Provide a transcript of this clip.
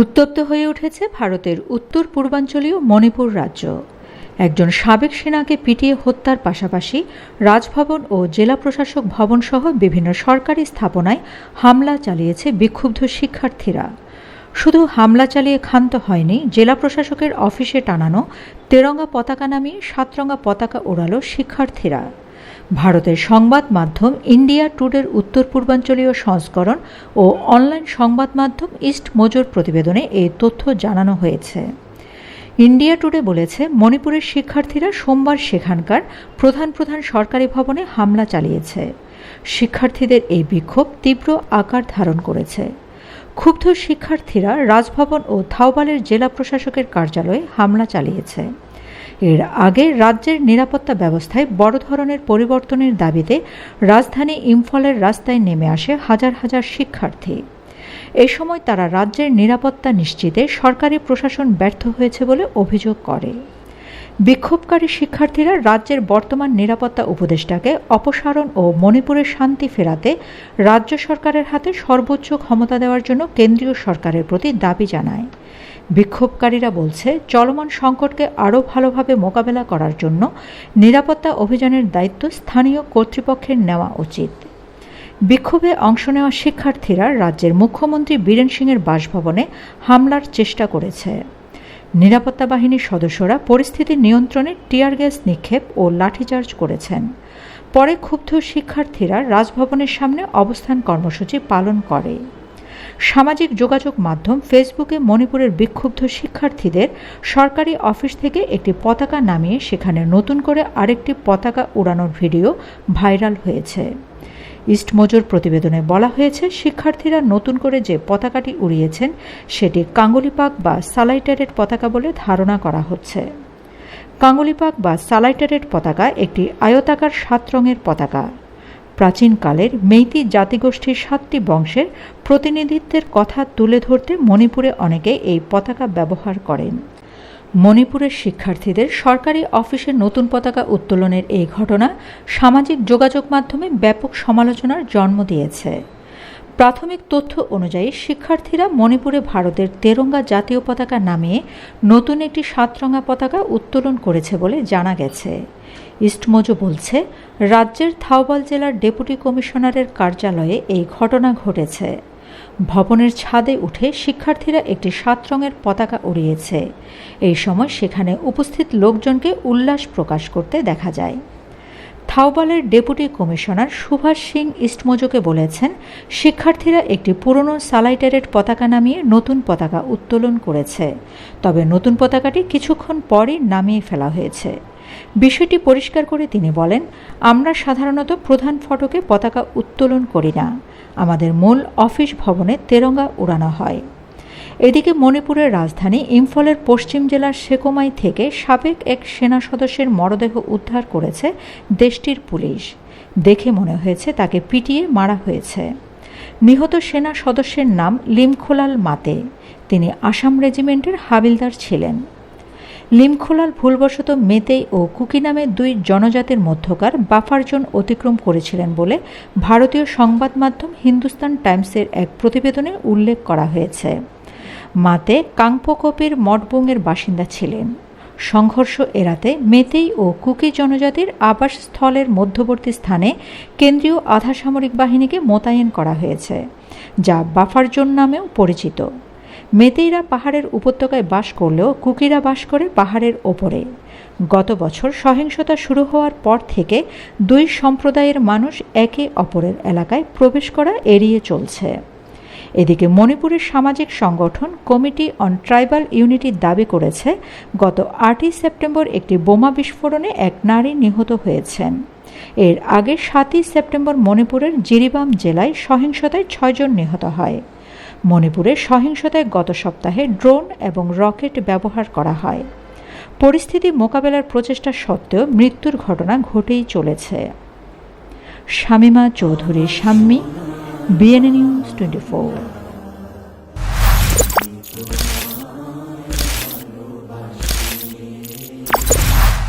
উত্তপ্ত হয়ে উঠেছে ভারতের উত্তর পূর্বাঞ্চলীয় মণিপুর রাজ্য। একজন সাবেক সেনাকে পিটিয়ে হত্যার পাশাপাশি রাজভবন ও জেলা প্রশাসক ভবন সহ বিভিন্ন সরকারি স্থাপনায় হামলা চালিয়েছে বিক্ষুব্ধ শিক্ষার্থীরা। শুধু হামলা চালিয়ে ক্ষান্ত হয়নি, জেলা প্রশাসকের অফিসে টানানো তেরঙ্গা পতাকা নামিয়ে সাতরঙ্গা পতাকা ওড়ালো শিক্ষার্থীরা। ভারতের সংবাদ মাধ্যম ইন্ডিয়া টুডের উত্তর পূর্বাঞ্চলীয় সংস্করণ ও অনলাইন সংবাদ মাধ্যম ইস্ট মোজর প্রতিবেদনে এই তথ্য জানানো হয়েছে। ইন্ডিয়া টুডে বলেছে, মণিপুরের শিক্ষার্থীরা সোমবার সেখানকার প্রধান প্রধান সরকারি ভবনে হামলা চালিয়েছে। শিক্ষার্থীদের এই বিক্ষোভ তীব্র আকার ধারণ করেছে। ক্ষুব্ধ শিক্ষার্থীরা রাজভবন ও থাওবালের জেলা প্রশাসকের কার্যালয়ে হামলা চালিয়েছে। এর আগে রাজ্যের নিরাপত্তা ব্যবস্থায় বড় ধরনের পরিবর্তনের দাবিতে রাজধানী ইম্ফলের রাস্তায় নেমে আসে হাজার হাজার শিক্ষার্থী। এ সময় তারা রাজ্যের নিরাপত্তা নিশ্চিতে সরকারি প্রশাসন ব্যর্থ হয়েছে বলে অভিযোগ করে। বিক্ষোভকারী শিক্ষার্থীরা রাজ্যের বর্তমান নিরাপত্তা উপদেষ্টাকে অপসারণ ও মণিপুরের শান্তি ফেরাতে রাজ্য সরকারের হাতে সর্বোচ্চ ক্ষমতা দেওয়ার জন্য কেন্দ্রীয় সরকারের প্রতি দাবি জানায়। বিক্ষোভকারীরা বলছে, চলমান সংকটকে আরও ভালোভাবে মোকাবেলা করার জন্য নিরাপত্তা অভিযানের দায়িত্ব স্থানীয় কর্তৃপক্ষের নেওয়া উচিত। বিক্ষোভে অংশ নেওয়া শিক্ষার্থীরা রাজ্যের মুখ্যমন্ত্রী বীরেন সিংয়ের বাসভবনে হামলার চেষ্টা করেছে। নিরাপত্তা বাহিনীর সদস্যরা পরিস্থিতি নিয়ন্ত্রণে টিয়ার গ্যাস নিক্ষেপ ও লাঠিচার্জ করেছেন। পরে ক্ষুব্ধ শিক্ষার্থীরা রাজভবনের সামনে অবস্থান কর্মসূচি পালন করে। সামাজিক যোগাযোগ মাধ্যম ফেসবুকে মণিপুরের বিক্ষুব্ধ শিক্ষার্থীদের সরকারি অফিস থেকে একটি পতাকা নামিয়ে সেখানে নতুন করে আরেকটি পতাকা উড়ানোর ভিডিও ভাইরাল হয়েছে। ইস্টমোজর প্রতিবেদনে বলা হয়েছে, শিক্ষার্থীরা নতুন করে যে পতাকাটি উড়িয়েছেন, সেটি কাঙ্গুলিপাক বা সালাইটারেট পতাকা বলে ধারণা করা হচ্ছে। কাঙ্গুলিপাক বা সালাইটারেট পতাকা একটি আয়তাকার সাত রঙের পতাকা। প্রাচীনকালের মেইতি জাতিগোষ্ঠীর সাতটি বংশের প্রতিনিধিত্বের কথা তুলে ধরতে মণিপুরে অনেকে এই পতাকা ব্যবহার করেন। মণিপুরের শিক্ষার্থীদের সরকারি অফিসে নতুন পতাকা উত্তোলনের এই ঘটনা সামাজিক যোগাযোগ মাধ্যমে ব্যাপক সমালোচনার জন্ম দিয়েছে। প্রাথমিক তথ্য অনুযায়ী শিক্ষার্থীরা মণিপুরে ভারতের তেরঙ্গা জাতীয় পতাকা নামে নতুন একটি সাতরঙা পতাকা উত্তোলন করেছে বলে জানা গেছে। ইস্টমোজো বলছে, রাজ্যের থাওবাল জেলার ডেপুটি কমিশনারের কার্যালয়ে এই ঘটনা ঘটেছে। ভবনের ছাদে উঠে শিক্ষার্থীরা একটি সাত রঙের পতাকা উড়িয়েছে। এই সময় সেখানে উপস্থিত লোকজনকে উল্লাস প্রকাশ করতে দেখা যায়। থাওবালের ডেপুটি কমিশনার সুভাষ সিং ইস্টমোজোকে বলেছেন, শিক্ষার্থীরা একটি পুরনো সালাইটারেট পতাকা নামিয়ে নতুন পতাকা উত্তোলন করেছে। তবে নতুন পতাকাটি কিছুক্ষণ পরই নামিয়ে ফেলা হয়েছে। বিষয়টি পরিষ্কার করে তিনি বলেন, আমরা সাধারণত প্রধান ফটকে পতাকা উত্তোলন করি না। আমাদের মূল অফিস ভবনে তেরঙ্গা উড়ানো হয়। এদিকে মণিপুরের রাজধানী ইম্ফলের পশ্চিম জেলার সেকোমাই থেকে সাবেক এক সেনা সদস্যের মরদেহ উদ্ধার করেছে দেশটির পুলিশ। দেখে মনে হয়েছে তাকে পিটিয়ে মারা হয়েছে। নিহত সেনা সদস্যের নাম লিমখোলাল মাতে। তিনি আসাম রেজিমেন্টের হাবিলদার ছিলেন। লিমখোলাল ভুলবশত মেতেই ও কুকি নামে দুই জনজাতির মধ্যকার বাফার জোন অতিক্রম করেছিলেন বলে ভারতীয় সংবাদ মাধ্যম হিন্দুস্তান টাইমসের এক প্রতিবেদনে উল্লেখ করা হয়েছে। মাতে কাংপোকপির মঠবুংয়ের বাসিন্দা ছিলেন। সংঘর্ষ এড়াতে মেতেই ও কুকি জনজাতির আবাসস্থলের মধ্যবর্তী স্থানে কেন্দ্রীয় আধা সামরিক বাহিনীকে মোতায়েন করা হয়েছে, যা বাফার জোন নামেও পরিচিত। মেতেইরা পাহাড়ের উপত্যকায় বাস করলেও কুকিরা বাস করে পাহাড়ের ওপরে। গত বছর সহিংসতা শুরু হওয়ার পর থেকে দুই সম্প্রদায়ের মানুষ একে অপরের এলাকায় প্রবেশ করা এড়িয়ে চলছে। এদিকে মণিপুরের সামাজিক সংগঠন কমিটি অন ট্রাইবাল ইউনিটির দাবি করেছে, গত আটই সেপ্টেম্বর একটি বোমা বিস্ফোরণে এক নারী নিহত হয়েছেন। এর আগে সাতই সেপ্টেম্বর মণিপুরের জিরিবাম জেলায় সহিংসতায় ছয়জন নিহত হয়। মণিপুরে সহিংসতায় গত সপ্তাহে ড্রোন এবং রকেট ব্যবহার করা হয়। পরিস্থিতি মোকাবেলার প্রচেষ্টা সত্ত্বেও মৃত্যুর ঘটনা ঘটেই চলেছে। শামিমা চৌধুরী, শাম্মী। BNN News 24